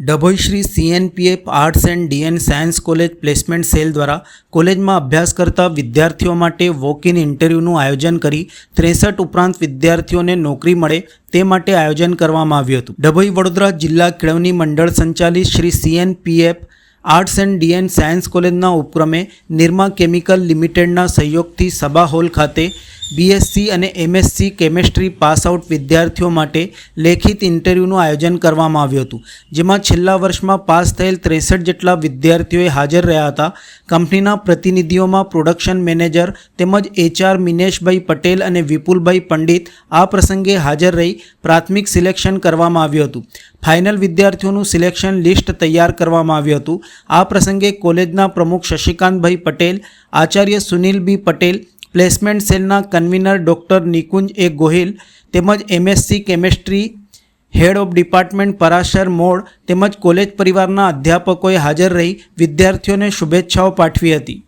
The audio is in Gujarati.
Dabhoi Shri CNPF arts and DN science college placement cell દ્વારા કોલેજમાં અભ્યાસ કરતા વિદ્યાર્થીઓ માટે વોક ઇન ઇન્ટરવ્યૂનું આયોજન કરી ત્રેસઠ ઉપરાંત વિદ્યાર્થીઓને નોકરી મળે તે માટે આયોજન કરવામાં આવ્યું હતું. ડભોઈ વડોદરા જિલ્લા કેળવણી મંડળ સંચાલિત Shri CNPF arts and DN science કોલેજના ઉપક્રમે નિર્મા કેમિકલ લિમિટેડના સહયોગથી સભા હોલ ખાતે બીએસસી અને એમએસસી કેમેસ્ટ્રી પાસ આઉટ વિદ્યાર્થીઓ માટે લેખિત ઇન્ટરવ્યૂનું આયોજન કરવામાં આવ્યું હતું, જેમાં છેલ્લા વર્ષમાં પાસ થયેલ ત્રેસઠ જેટલા વિદ્યાર્થીઓએ હાજર રહ્યા હતા. કંપનીના પ્રતિનિધિઓમાં પ્રોડક્શન મેનેજર તેમજ એચઆર મિનેશભાઈ પટેલ અને વિપુલભાઈ પંડિત આ પ્રસંગે હાજર રહી પ્રાથમિક સિલેક્શન કરવામાં આવ્યું હતું. ફાઇનલ વિદ્યાર્થીઓનું સિલેક્શન લિસ્ટ તૈયાર કરવામાં આવ્યું હતું. આ પ્રસંગે કોલેજના પ્રમુખ શશિકાંતભાઈ પટેલ, આચાર્ય સુનિલ બી પટેલ, પ્લેસમેન્ટ સેલના convener doctor Nikunj A Gohil, તેમજ MSc chemistry head of department Parashar Mod તેમજ કોલેજ પરિવારના અધ્યાપકોએ હાજર રહી વિદ્યાર્થીઓને શુભેચ્છાઓ પાઠવી હતી.